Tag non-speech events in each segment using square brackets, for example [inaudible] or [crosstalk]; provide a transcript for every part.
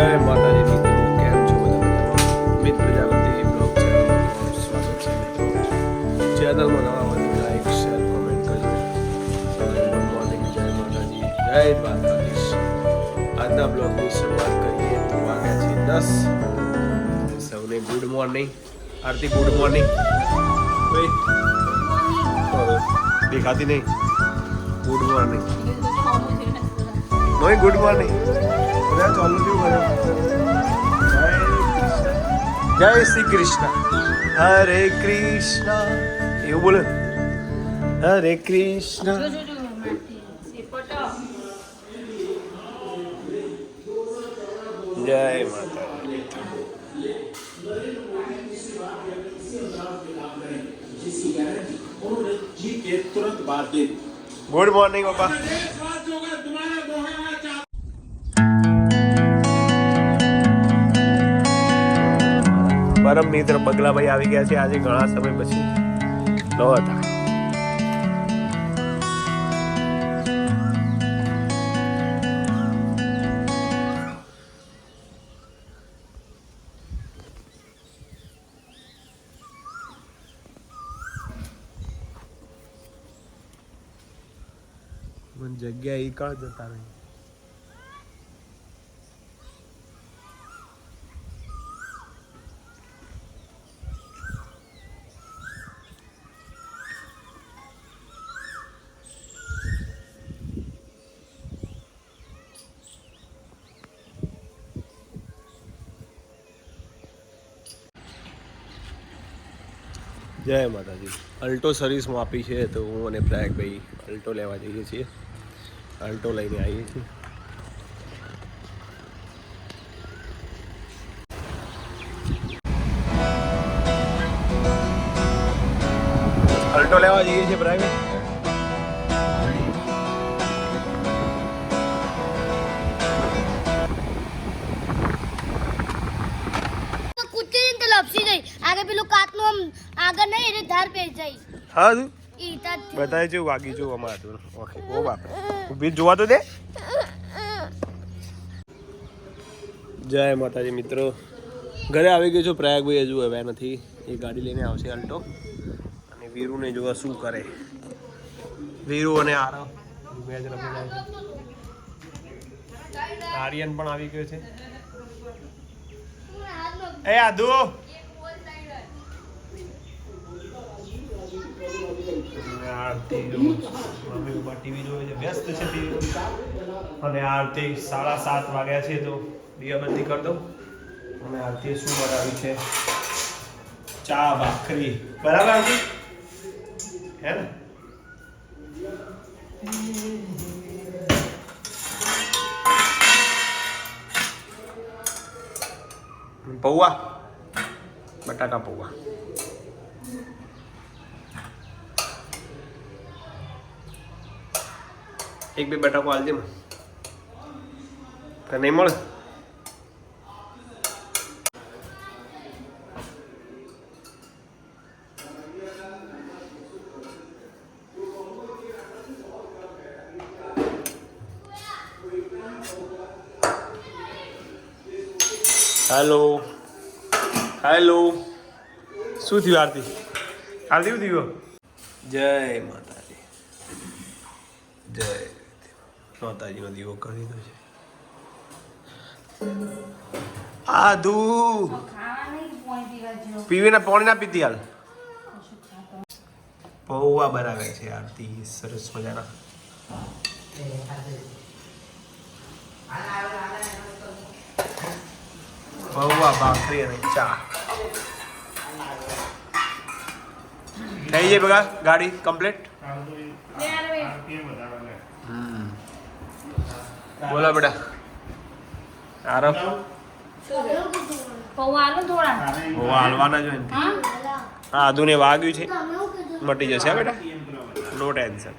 જય માતાજી મિત્રો કેમ છો બધા? મિત પ્રજાપતિ બ્લોગ ચેનલ સ્વાગત છે. મિત્રો ચેનલમાં નવા હોય લાઈક શેર કોમેન્ટ કરજો. મોર્નિંગ જય માતાજી જય દ્વારકાધીશ. આજના બ્લોગની શરૂઆત કરીએ. તો વાગ્યા છે દસ. સૌને good morning Aarti good morning દેખાતી નહીં. ગુડ મોર્નિંગ નહીં ગુડ મોર્નિંગ जय श्री कृष्ण हरे कृष्ण। ये बोल। हरे कृष्ण। जय माता गुड मॉर्निंग पापा। પરમ મિત્ર બગલાભાઈ આવી ગયા છે. આજે ઘણા સમય પછી ન હતા. જગ્યા એ કળ જતા નહીં જય માતાજી. અલ્ટો સર્વિસમાં આપી છે તો હું અને પ્રયાગભાઈ અલ્ટો લેવા જઈએ છીએ. અલ્ટો લઈને આવીએ છીએ. અલ્ટો લેવા જઈએ છીએ પ્રયાગભાઈ હા તું. બતાવે છે વાગી જો અમારા હતું ઓકે ઓ બાપ ઊભી જોવા તો દે. જય માતાજી મિત્રો. ઘરે આવી ગયો છો પ્રયાગભાઈ હજુ હવે નથી. એ ગાડી લઈને આવશે અલ્ટો. અને વીરુને જોવા શું કરે. વીરુ અને આરવ. આર્યન પણ આવી ગયો છે. એ આદુ. આરતી ટીવી જોવે છે. વ્યસ્ત છે ટીવી અને આરતી સાડા સાત વાગ્યા છે તો દીવાબત્તી કરી દઉં. અને આરતી શું બનાવી છે? ચા ભાખરી. બરાબર આરતી? હે ને? પૌવા. બટાકા પૌવા. એક બે બટાકો આલજે મને. નહીં મળે? હેલો. હેલો. શું થયું આરતી? આરતી શું થયું? જય માતાજી. જય. માતાજીનો દીવો કરી દીધો છે આધુ પીવીને પાણી ના પીતી હાલ. પૌવા બનાવે છે આરતી, સરસ મજાના. પૌવા, ભાખરી અને ચા. થઈ જાય બગા ગાડી કમ્પ્લીટ? બોલો બેટા. આલો હાલવાના જો હા? હા આદુને વાગ્યું છે. મટી જશે બેટા? નો ટેન્શન.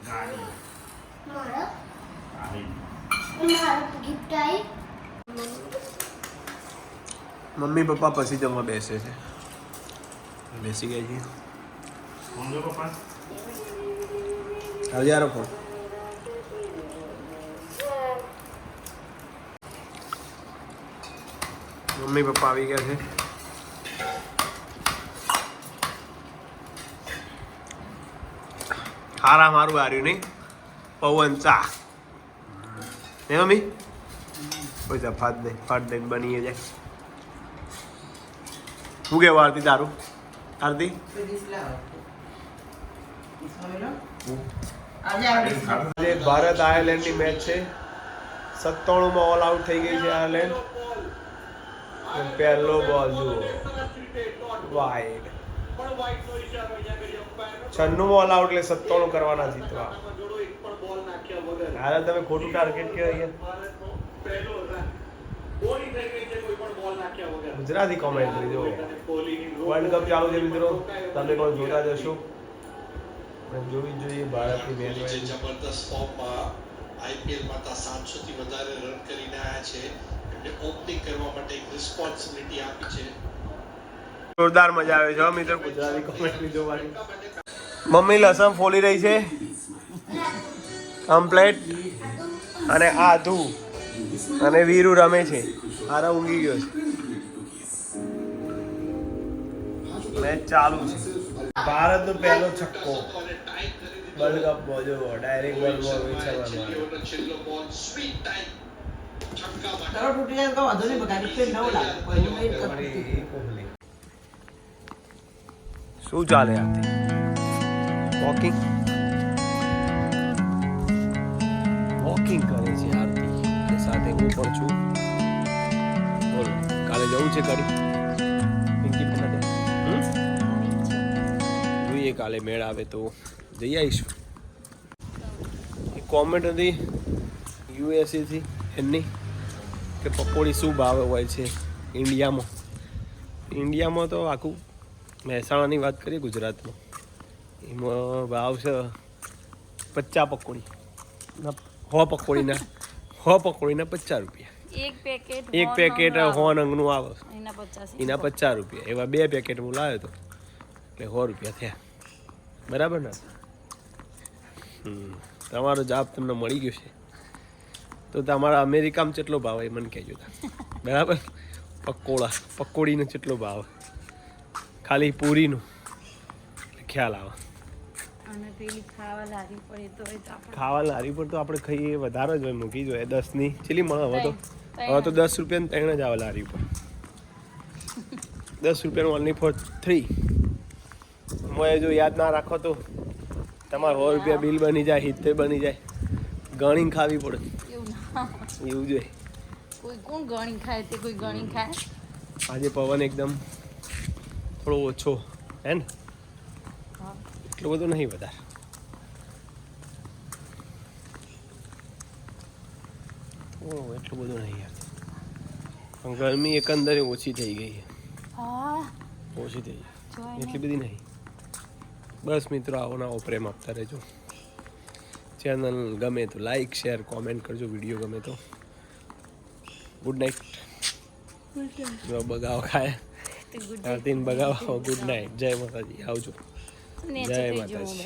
મમ્મી પપ્પા પછી જમવા બેસે છે. બેસી ગયા છીએ આવજે યાર ફોન. મમ્મી પપ્પા આવી ગયા છે. હારા મારું હાર્યું નહીં. પવન ચા. હે મમ્મી? કોઈ તફાત નહીં ફાટ દઈને બની જાય. શું કેવું આરતી તારું? આરતી? ભારત આયર્લેન્ડની મેચ છે. સત્તાણુંમાં ઓલ આઉટ થઈ ગઈ છે આયર્લેન્ડ. પહેલો બોલ જુઓ વાઈડ છન્નું બોલ આઉટ એટલે સત્તાણું કરવાના જીતવા હાલ તમે ખોટું ટાર્ગેટ કહેવાય ગુજરાતી કોમેન્ટ્રી જો વર્લ્ડ કપ ચાલુ છે મિત્રો તમે પણ જોતા જશો જોવી જોઈએ ભારતની મેચ જબરદસ્ત ફોર્મમાં આઈપીએલમાં તા સાતસો થી વધારે રન કરીને આવ્યા છે ઓપનિંગ કરવા માટે એક રિસ્પોન્સિબિલિટી આપી છે. જોરદાર મજા આવે છે મિત્ર. ગુજરાતી કોમેન્ટ્રી જોવાની. મમ્મી લસણ ફોલી રહી છે. કમ્પ્લેટ અને આધુ. અને વીરુ રમે છે. હારા ઊંઘી ગયો છે. મેચ ચાલુ છે. ભારતનો પહેલો છક્કો. વર્લ્ડ કપ બોજો ડાયરેક્ટ વર્લ્ડ બોલ વિચારવાનો છેલ્લો બોલ સ્વીટ ટાઈમ છક્કા માટે તારો તૂટી જાય તો વાંધો નહીં બગાડી તો નવ નહીં શું ચાલે આથી? વોકિંગ વોકિંગ કરે છે આરતી. અને સાથે હું પણ છું. બોલો કાલે જવું છે કરી પિંકી માટે હમ? જોઈએ કાલે મેળ આવે તો. જઈ આવીશું. એક કોમેન્ટ હતી યુએસએથી એમની કે પકોડી શું ભાવે હોય છે ઇન્ડિયામાં? ઇન્ડિયામાં તો આખું મહેસાણાની વાત કરીએ ગુજરાતમાં. એમાં ભાવ છે પચાસ પકોડી. હો પકોડીના [laughs] હો પકોડીના પચાસ રૂપિયા. એક પેકેટ એક પેકેટ હો નંગનું આવે. એના પચાસ રૂપિયા. એવા બે પેકેટ હું લાવ્યો હતો એટલે સો રૂપિયા થયા. બરાબર ને? હમ. તમારો જવાબ તમને મળી ગયો છે. તો તમારા અમેરિકામાં કેટલો ભાવ એ મને કહેજો બરાબર? પકોડા પકોડીનો કેટલો ભાવ? ખાલી પૂરીનું. ખ્યાલ આવે. ખાવા લારી પર તો આપણે ખાઈએ વધારે જ હોય મૂકી જોઈએ. દસની. ચીલી મળે હવે તો? હવે તો દસ રૂપિયાની ત્રણ જ આવે લારી પર દસ રૂપિયાનું ઓનલી ફોર થ્રી મોએ જો યાદ ના રાખો તો તમારે સો રૂપિયા બિલ બની જાય હિત્તેર બની જાય. ગણીને ખાવી પડે. એવું [laughs] ના એવું જોઈએ. કોઈ કોણ ગણી ખાય તે કોઈ ગણી ખાય? આજે પવન એકદમ થોડો ઓછો હે ને? હા. એટલો બધો નહીં વધારે. ઓહ એટલું બધું નહીં યાર. પણ ગરમી એકંદરે ઓછી થઈ ગઈ છે. હા. ઓછી થઈ ગઈ. જોઈ એટલી બધી નહીં. બસ મિત્રો આવો ના પ્રેમ આપતા રહેજો. ચેનલ ગમે તો લાઈક શેર કોમેન્ટ કરજો વીડિયો ગમે તો. ગુડ નાઇટ બગાવ ખાય. ગુડ બગાવ ગુડ નાઇટ જય માતાજી. આવજો. જય માતાજી.